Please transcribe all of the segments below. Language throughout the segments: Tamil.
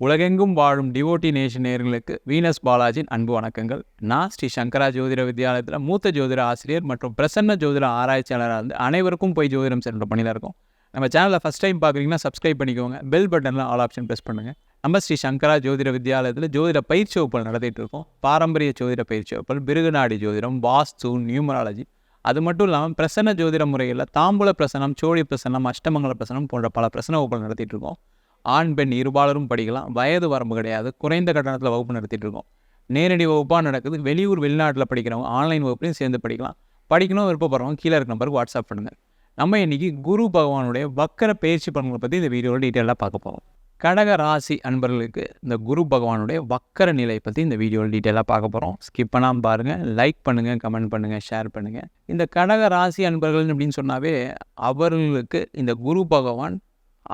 உலகெங்கும் வாழும் டிவோட்டி நேஷன் நேர்களுக்கு வீனஸ் பாலாஜின் அன்பு வணக்கங்கள். நான் ஸ்ரீ சங்கரா ஜோதிட வித்யாலயத்தில் மூத்த ஜோதிட ஆசிரியர் மற்றும் பிரசன்ன ஜோதிட ஆராய்ச்சியாளராக இருந்து அனைவருக்கும் போய் ஜோதிடம் சென்ற பணியில் இருக்கும். நம்ம சேனலில் ஃபஸ்ட் டைம் பார்க்குறீங்கன்னா சப்ஸ்கிரைப் பண்ணிக்கோங்க. பெல் பட்டனில் ஆல் ஆப்ஷன் ப்ரெஸ் பண்ணுங்கள் நம்ம ஸ்ரீ சங்கரா ஜோதிட வித்யாலயத்தில் ஜோதிட பயிற்சி வகுப்புகள் நடத்திட்டு இருக்கோம். பாரம்பரிய ஜோதிட பயிற்சி வகுப்புகள் பிருகுநாடி ஜோதிடம் வாஸ்து நியூமராலஜி. அது மட்டும் இல்லாமல் பிரசன்ன ஜோதிட முறையில் தாம்பூல பிரசனம் சோழி பிரசனம் அஷ்டமங்கல பிரசனம் போன்ற பல பிரசன வகுப்புகள் நடத்திட்டு இருக்கோம். ஆண் பெண் இருபாலரும் படிக்கலாம். வயது வரம்பு கிடையாது. குறைந்த கட்டணத்தில் வகுப்பு நடத்திட்டு இருக்கோம். நேரடி வகுப்பாக நடக்குது. வெளியூர் வெளிநாட்டில் படிக்கிறவங்க ஆன்லைன் வகுப்புலையும் சேர்ந்து படிக்கலாம். படிக்கணும் விருப்பப்படுறவங்க கீழே இருக்க நம்பருக்கு வாட்ஸ்அப் பண்ணுங்கள் நம்ம இன்றைக்கி குரு பகவானுடைய வக்கர பயிற்சி பலன்களை பற்றி இந்த வீடியோவில் டீட்டெயிலாக பார்க்க போகிறோம் கடக ராசி அன்பர்களுக்கு இந்த குரு பகவானுடைய வக்கர நிலை பற்றி இந்த வீடியோவில் டீட்டெயிலாக பார்க்க போகிறோம் ஸ்கிப் பண்ணாமல் பாருங்கள் லைக் பண்ணுங்கள் கமெண்ட் பண்ணுங்கள் ஷேர் பண்ணுங்கள் இந்த கடக ராசி அன்பர்கள் அப்படின்னு சொன்னாவே அவர்களுக்கு இந்த குரு பகவான்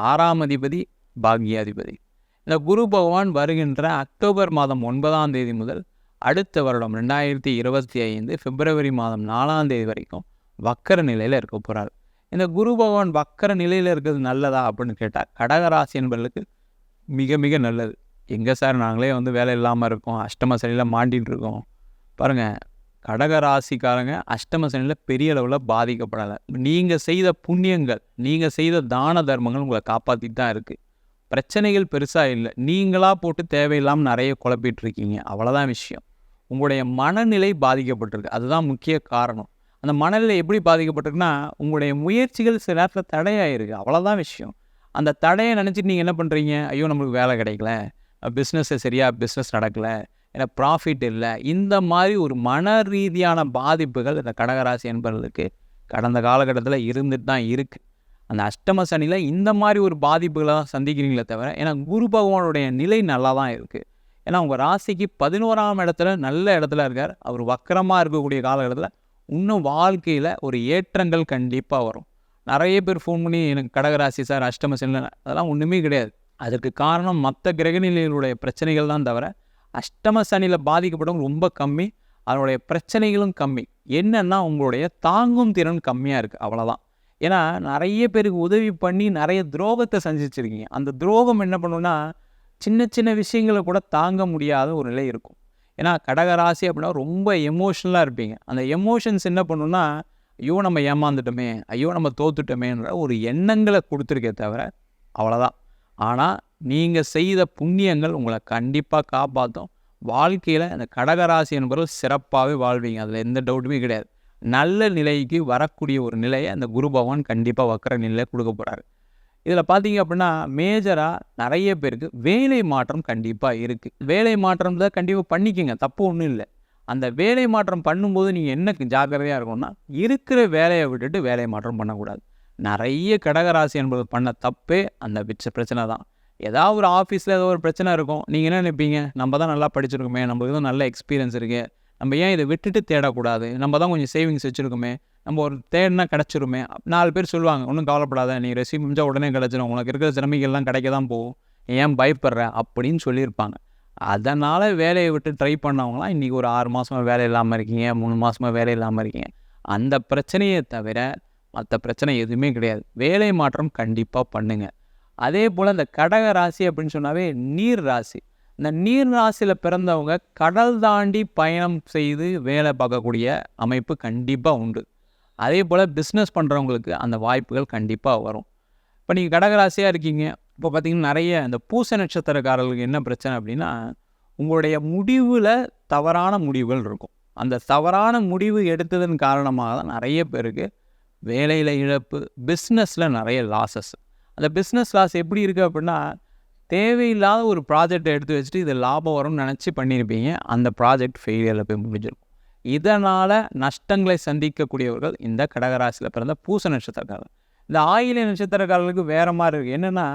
ஆறாம் அதிபதி பாக்யாதிபதி. இந்த குரு பகவான் வருகின்ற அக்டோபர் மாதம் ஒன்பதாம் தேதி முதல் அடுத்த வருடம் ரெண்டாயிரத்தி இருபத்தி ஐந்து பிப்ரவரி மாதம் நாலாம் தேதி வரைக்கும் வக்கர நிலையில் இருக்க போகிறார் இந்த குரு பகவான் வக்கர நிலையில் இருக்கிறது நல்லதா அப்படின்னு கேட்டால் கடகராசி என்பவர்களுக்கு மிக மிக நல்லது. எங்கே சார்? நாங்களே வந்து வேலை இல்லாமல் இருக்கோம். அஷ்டம சனியில் மாட்டிகிட்டு இருக்கோம். பாருங்கள் கடக ராசிக்காரங்க அஷ்டம சனியில் பெரிய அளவில் பாதிக்கப்படலை. நீங்கள் செய்த புண்ணியங்கள் நீங்கள் செய்த தான தர்மங்கள் உங்களை காப்பாற்றிட்டு தான் இருக்குது பிரச்சனைகள் பெருசாக இல்லை. நீங்களாக போட்டு தேவையில்லாமல் நிறைய குழப்பிட்டு இருக்கீங்க அவ்வளோதான் விஷயம். உங்களுடைய மனநிலை பாதிக்கப்பட்டிருக்கு. அதுதான் முக்கிய காரணம். அந்த மனநிலை எப்படி பாதிக்கப்பட்டிருக்குன்னா உங்களுடைய முயற்சிகள் சில நேரத்தில் தடையாயிருக்கு. அவ்வளோதான் விஷயம். அந்த தடையை நினச்சிட்டு நீங்கள் என்ன பண்ணுறீங்க ஐயோ நம்மளுக்கு வேலை கிடைக்கல. பிஸ்னஸை சரியாக பிஸ்னஸ் நடக்கலை. ஏன்னா ப்ராஃபிட் இல்லை. இந்த மாதிரி ஒரு மன ரீதியான பாதிப்புகள் இந்த கடகராசி என்பவர்களுக்கு கடந்த காலகட்டத்தில் இருந்துட்டு தான் இருக்குது அந்த அஷ்டம சனியில் இந்த மாதிரி ஒரு பாதிப்புகளாக சந்திக்கிறீங்களே தவிர ஏன்னா குரு பகவானுடைய நிலை நல்லா தான் இருக்குது ஏன்னா உங்கள் ராசிக்கு பதினோராம் இடத்துல நல்ல இடத்துல இருக்கார். அவர் வக்கரமாக இருக்கக்கூடிய காலகட்டத்தில் இன்னும் வாழ்க்கையில் ஒரு ஏற்றங்கள் கண்டிப்பாக வரும். நிறைய பேர் ஃபோன் பண்ணி எனக்கு கடகராசி சார் அஷ்டம சனியில் அதெல்லாம் ஒன்றுமே கிடையாது. அதுக்கு காரணம் மற்ற கிரகநிலைகளுடைய பிரச்சனைகள் தான் தவிர அஷ்டம சனியில் பாதிக்கப்பட்டவங்க ரொம்ப கம்மி. அதனுடைய பிரச்சனைகளும் கம்மி. என்னென்னா உங்களுடைய தாங்கும் திறன் கம்மியாக இருக்குது அவ்வளோதான் ஏன்னா நிறைய பேருக்கு உதவி பண்ணி நிறைய துரோகத்தை சந்திச்சிருக்கீங்க. அந்த துரோகம் என்ன பண்ணுன்னா சின்ன சின்ன விஷயங்களை கூட தாங்க முடியாத ஒரு நிலை இருக்கும். ஏன்னா கடகராசி அப்படின்னா ரொம்ப எமோஷ்னலாக இருப்பீங்க. அந்த எமோஷன்ஸ் என்ன பண்ணுன்னா ஐயோ நம்ம ஏமாந்துட்டோமே ஐயோ நம்ம தோத்துட்டோமேன்ற ஒரு எண்ணங்களை கொடுத்துருக்கே தவிர அவ்வளோதான் ஆனால் நீங்கள் செய்த புண்ணியங்கள் உங்களை கண்டிப்பாக காப்பாற்றும் வாழ்க்கையில் அந்த கடகராசி என்பவர்கள் சிறப்பாகவே வாழ்வீங்க. அதில் எந்த டவுட்டுமே கிடையாது. நல்ல நிலைக்கு வரக்கூடிய ஒரு நிலையை அந்த குரு பகவான் கண்டிப்பாக வக்கர நிலையை கொடுக்க போகிறாரு இதில் பார்த்தீங்க அப்படின்னா மேஜராக நிறைய பேருக்கு வேலை மாற்றம் கண்டிப்பாக இருக்குது வேலை மாற்றம் தான் கண்டிப்பாக பண்ணிக்கோங்க தப்பு ஒன்றும் இல்லை. அந்த வேலை மாற்றம் பண்ணும்போது நீங்கள் என்ன ஜாக்கிரதையாக இருக்கும்னா இருக்கிற வேலையை விட்டுட்டு வேலை மாற்றம் பண்ணக்கூடாது. நிறைய கடகராசி என்பது பண்ண தப்பே அந்த பிரச்சனை தான். ஏதாவது ஒரு ஆஃபீஸில் ஏதோ ஒரு பிரச்சனை இருக்கும். நீங்கள் என்ன நினைப்பீங்க? நம்ம தான் நல்லா படிச்சிருக்கோமே நம்மளுக்கு தான் நல்ல எக்ஸ்பீரியன்ஸ் இருக்குது நம்ம ஏன் இதை விட்டுட்டு தேடக்கூடாது? நம்ம தான் கொஞ்சம் சேவிங்ஸ் வச்சுருக்கோமே. நம்ம ஒரு தேடினா கிடச்சிருமே. நாலு பேர் சொல்லுவாங்க ஒன்றும் கவலைப்படாத நீ ரெசியூம் முடிஞ்சால் உடனே கிடச்சிடும் உனக்கு இருக்கிற திறமைகள்லாம் கிடைக்க தான் போகும். ஏன் பயப்படுற? அப்படின்னு சொல்லியிருப்பாங்க. அதனால் வேலையை விட்டு ட்ரை பண்ணவங்களாம் இன்றைக்கி ஒரு ஆறு மாதமாக வேலை இல்லாமல் இருக்கீங்க மூணு மாதமாக வேலை இல்லாமல் இருக்கீங்க. அந்த பிரச்சனையை தவிர மற்ற பிரச்சனை எதுவுமே கிடையாது. வேலை மாற்றம் கண்டிப்பாக பண்ணுங்கள் அதே போல் இந்த கடக ராசி அப்படின்னு சொன்னாவே நீர் ராசி. இந்த நீர் ராசியில் பிறந்தவங்க கடல் தாண்டி பயணம் செய்து வேலை பார்க்கக்கூடிய அமைப்பு கண்டிப்பாக உண்டு. அதே போல் பிஸ்னஸ் பண்ணுறவங்களுக்கு அந்த வாய்ப்புகள் கண்டிப்பாக வரும். இப்போ நீங்கள் கடகராசியாக இருக்கீங்க. இப்போ பார்த்தீங்கன்னா நிறைய இந்த பூச நட்சத்திரக்காரர்களுக்கு என்ன பிரச்சனை அப்படின்னா உங்களுடைய முடிவில் தவறான முடிவுகள் இருக்கும். அந்த தவறான முடிவு எடுத்ததன் காரணமாக தான் நிறைய பேருக்கு வேலையில் இழப்பு பிஸ்னஸில் நிறைய லாசஸ் அந்த பிஸ்னஸ் லாஸ் எப்படி இருக்குது அப்படின்னா தேவையில்லாத ஒரு ப்ராஜெக்டை எடுத்து வச்சுட்டு இது லாபம் வரும்னு நினச்சி பண்ணியிருப்பீங்க அந்த ப்ராஜெக்ட் ஃபெயிலியரில் போய் முடிஞ்சிடும். இதனால் நஷ்டங்களை சந்திக்கக்கூடியவர்கள் இந்த கடகராசியில் பிறந்த பூச நட்சத்திரக்காரர். இந்த ஆயில நட்சத்திரக்காரர்களுக்கு வேறு மாதிரி இருக்குது என்னென்னா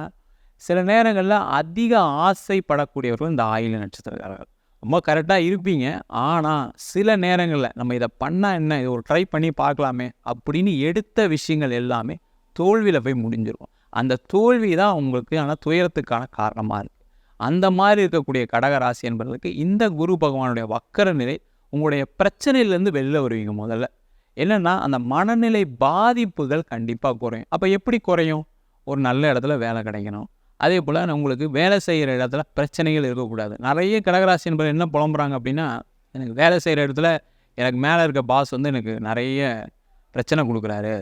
சில நேரங்களில் அதிக ஆசைப்படக்கூடியவர்கள் இந்த ஆயில நட்சத்திரக்காரர்கள். ரொம்ப கரெக்டாக இருப்பீங்க. ஆனால் சில நேரங்களில் நம்ம இதை பண்ணால் என்ன? இது ஒரு ட்ரை பண்ணி பார்க்கலாமே அப்படின்னு எடுத்த விஷயங்கள் எல்லாமே தோல்வியில் போய் முடிஞ்சிருக்கும் அந்த தோல்வி தான் உங்களுக்கு ஆனால் துயரத்துக்கான காரணமாக இருக்குது அந்த மாதிரி இருக்கக்கூடிய கடகராசி என்பதற்கு இந்த குரு பகவானுடைய வக்கர நிலை உங்களுடைய பிரச்சனையிலேருந்து வெளில வருவீங்க முதல்ல. என்னென்னா அந்த மனநிலை பாதிப்புகள் கண்டிப்பாக குறையும். அப்போ எப்படி குறையும்? ஒரு நல்ல இடத்துல வேலை கிடைக்கணும். அதே போல் உங்களுக்கு வேலை செய்கிற இடத்துல பிரச்சனைகள் இருக்கக்கூடாது. நிறைய கடகராசி என்பது என்ன புலம்புறாங்க அப்படின்னா எனக்கு வேலை செய்கிற இடத்துல எனக்கு மேலே இருக்க பாஸ் வந்து எனக்கு நிறைய பிரச்சனை கொடுக்குறாரு.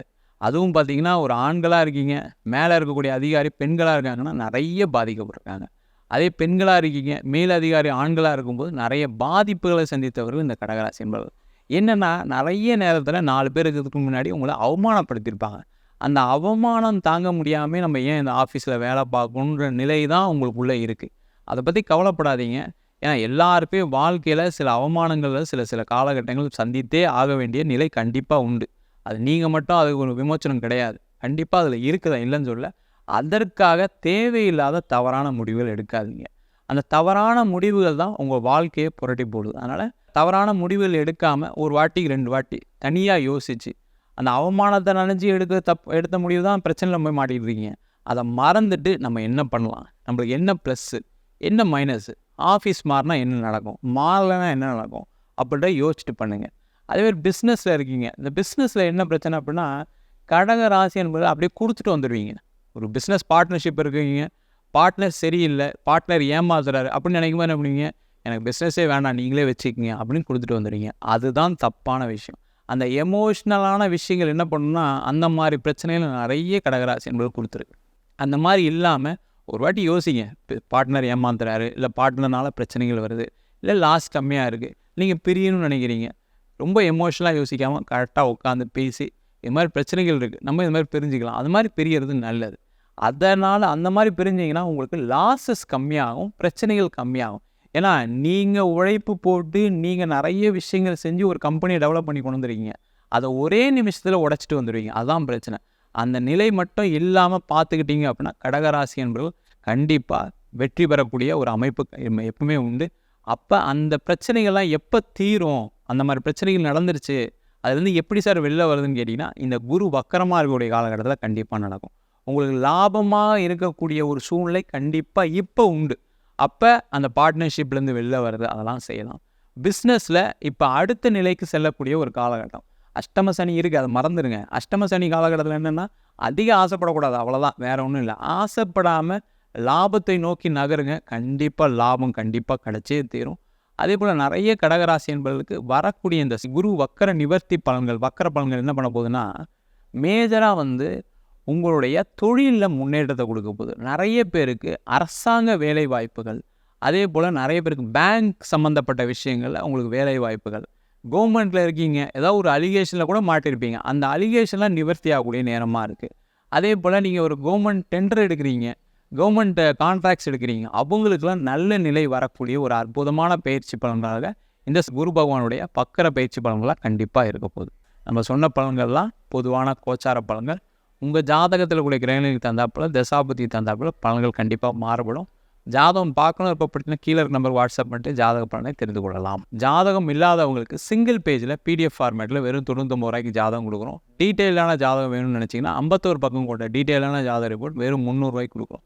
அதுவும் பார்த்தீங்கன்னா ஒரு ஆண்களாக இருக்கீங்க மேலே இருக்கக்கூடிய அதிகாரி பெண்களாக இருக்காங்கன்னா நிறைய பாதிக்கப்பட்டிருக்காங்க. அதே பெண்களாக இருக்கீங்க மேல் அதிகாரி ஆண்களாக இருக்கும்போது நிறைய பாதிப்புகளை சந்தித்தவர்கள் இந்த கடகராசி என்பவர்கள். என்னென்னா நிறைய நேரத்தில் நாலு பேர் இருக்கிறதுக்கு முன்னாடி உங்களை அவமானப்படுத்தியிருப்பாங்க. அந்த அவமானம் தாங்க முடியாமல் நம்ம ஏன் இந்த ஆஃபீஸில் வேலை பார்க்கணுன்ற நிலை தான் உங்களுக்குள்ளே இருக்குது அதை பற்றி கவலைப்படாதீங்க. ஏன்னா எல்லாருக்குமே வாழ்க்கையில் சில அவமானங்களில் சில சில காலகட்டங்கள் சந்தித்தே ஆக வேண்டிய நிலை கண்டிப்பாக உண்டு. அது நீங்கள் மட்டும் அதுக்கு ஒரு விமோச்சனம் கிடையாது. கண்டிப்பாக அதில் இருக்குதா இல்லைன்னு சொல்ல அதற்காக தேவையில்லாத தவறான முடிவுகள் எடுக்காதீங்க. அந்த தவறான முடிவுகள் தான் உங்கள் வாழ்க்கையை புரட்டி போடுது. அதனால் தவறான முடிவுகள் எடுக்காமல் ஒரு வாட்டி ரெண்டு வாட்டி தனியாக யோசித்து அந்த அவமானத்தை நினச்சி எடுக்க தப் எடுத்த முடிவு தான் பிரச்சனையில் போய் மாட்டிக்கிட்டு இருக்கீங்க. அதை மறந்துட்டு நம்ம என்ன பண்ணலாம்? நம்மளுக்கு என்ன ப்ளஸ்ஸு என்ன மைனஸு ஆஃபீஸ் மாறினா என்ன நடக்கும்? மாறலைன்னா என்ன நடக்கும்? அப்படின்ற யோசிச்சுட்டு பண்ணுங்கள் அதேமாதிரி பிஸ்னஸில் இருக்கீங்க. இந்த பிஸ்னஸில் என்ன பிரச்சனை அப்படின்னா கடக ராசி என்பது அப்படியே கொடுத்துட்டு வந்துடுவீங்க ஒரு பிஸ்னஸ் பார்ட்னர்ஷிப் இருக்கீங்க. பார்ட்னர் சரியில்லை. பார்ட்னர் ஏமாத்துறாரு அப்படின்னு நினைக்கும் போது என்ன பண்ணுவீங்க? எனக்கு பிஸ்னஸே வேண்டாம் நீங்களே வச்சுக்கிங்க அப்படின்னு கொடுத்துட்டு வந்துடுவீங்க அதுதான் தப்பான விஷயம். அந்த எமோஷ்னலான விஷயங்கள் என்ன பண்ணுன்னா அந்த மாதிரி பிரச்சனைகள் நிறைய கடகராசி என்பது கொடுத்துருக்கு. அந்த மாதிரி இல்லாமல் ஒரு வாட்டி யோசிங்க. பார்ட்னர் ஏமாந்துறாரு இல்லை பார்ட்னர்னால பிரச்சனைகள் வருது இல்லை லாஸ் கம்மியாக இருக்குது நீங்கள் பிரியணும்னு நினைக்கிறீங்க. ரொம்ப எமோஷனலாக யோசிக்காமல் கரெக்டாக உட்காந்து பேசி இது மாதிரி பிரச்சனைகள் இருக்குது நம்ம இது மாதிரி பிரிஞ்சுக்கலாம். அது மாதிரி பிரியறது நல்லது. அதனால் அந்த மாதிரி பிரிஞ்சிங்கன்னா உங்களுக்கு லாஸஸ் கம்மியாகும் பிரச்சனைகள் கம்மியாகும். ஏன்னா நீங்கள் உழைப்பு போட்டு நீங்கள் நிறைய விஷயங்கள் செஞ்சு ஒரு கம்பெனியை டெவலப் பண்ணி கொண்டு வந்துருக்கீங்க. அதை ஒரே நிமிஷத்தில் உடச்சிட்டு வந்துடுவீங்க அதுதான் பிரச்சனை. அந்த நிலை மட்டும் இல்லாமல் பார்த்துக்கிட்டீங்க அப்படின்னா கடகராசி என்பது கண்டிப்பாக வெற்றி பெறக்கூடிய ஒரு அமைப்பு எப்பவுமே உண்டு. அப்போ அந்த பிரச்சனைகள்லாம் எப்போ தீரும்? அந்த மாதிரி பிரச்சனைகள் நடந்துருச்சு. அதுலேருந்து எப்படி சார் வெளில வருதுன்னு கேட்டிங்கன்னா இந்த குரு வக்கரமாக இருக்கக்கூடிய காலகட்டத்தில் கண்டிப்பாக நடக்கும். உங்களுக்கு லாபமாக இருக்கக்கூடிய ஒரு சூழ்நிலை கண்டிப்பாக இப்போ உண்டு. அப்போ அந்த பார்ட்னர்ஷிப்லேருந்து வெளில வருது அதெல்லாம் செய்யலாம். பிஸ்னஸில் இப்போ அடுத்த நிலைக்கு செல்லக்கூடிய ஒரு காலகட்டம். அஷ்டம சனி இருக்குது அதை மறந்துடுங்க அஷ்டம சனி காலகட்டத்தில் என்னென்னா அதிக ஆசைப்படக்கூடாது அவ்வளோதான் வேறு ஒன்றும் இல்லை. ஆசைப்படாமல் லாபத்தை நோக்கி நகருங்க. கண்டிப்பாக லாபம் கண்டிப்பாக கிடச்சே தீரும். அதே போல் நிறைய கடகராசி என்பவர்களுக்கு வரக்கூடிய இந்த குரு வக்கர நிவர்த்தி பலன்கள் வக்கர பலன்கள் என்ன பண்ண போகுதுன்னா மேஜராக வந்து உங்களுடைய தொழிலில் முன்னேற்றத்தை கொடுக்க போகுது. நிறைய பேருக்கு அரசாங்க வேலை வாய்ப்புகள் அதே போல் நிறைய பேருக்கு பேங்க் சம்மந்தப்பட்ட விஷயங்களில் உங்களுக்கு வேலை வாய்ப்புகள். கவர்மெண்ட்டில் இருக்கீங்க ஏதாவது ஒரு அலிகேஷனில் கூட மாட்டிருப்பீங்க. அந்த அலிகேஷன்லாம் நிவர்த்தி ஆகக்கூடிய நேரமாக இருக்குது அதே போல் நீங்கள் ஒரு கவர்மெண்ட் டெண்டர் எடுக்கிறீங்க. கவர்மெண்ட்டை கான்ட்ராக்ட்ஸ் எடுக்கிறீங்க. அவங்களுக்கெல்லாம் நல்ல நிலை வரக்கூடிய ஒரு அற்புதமான பயிற்சி பலன்களாக இந்த குரு பகவானுடைய பக்கர பயிற்சி பலன்களாக கண்டிப்பாக இருக்க போகுது. நம்ம சொன்ன பலன்கள்லாம் பொதுவான கோச்சார பலன்கள். உங்கள் ஜாதகத்தில் கூடிய கிரகணிக்கு தந்தாப்பில் தசாபதி தந்தாப்பில் பலன்கள் கண்டிப்பாக மாறுபடும். ஜாதகம் பார்க்கணும் இப்போ பற்றின கீழே இருக்க நம்பர் வாட்ஸ்அப் பண்ணிட்டு ஜாதக பலனை தெரிந்து கொள்ளலாம். ஜாதகம் இல்லாதவங்களுக்கு சிங்கிள் பேஜில் பிடிஎஃப் ஃபார்மேட்டில் வெறும் தொண்ணூத்தொம்பது ரூபாய்க்கு ஜாதகம் கொடுக்குறோம் டீட்டெயிலான ஜாதகம் வேணும்னு நினச்சிங்கன்னா ஐம்பத்தோரு பக்கம் கொண்ட டீட்டெயிலான ஜாதக ரிப்போர்ட் வெறும் முந்நூறுரூவாய்க்கு கொடுக்குறோம்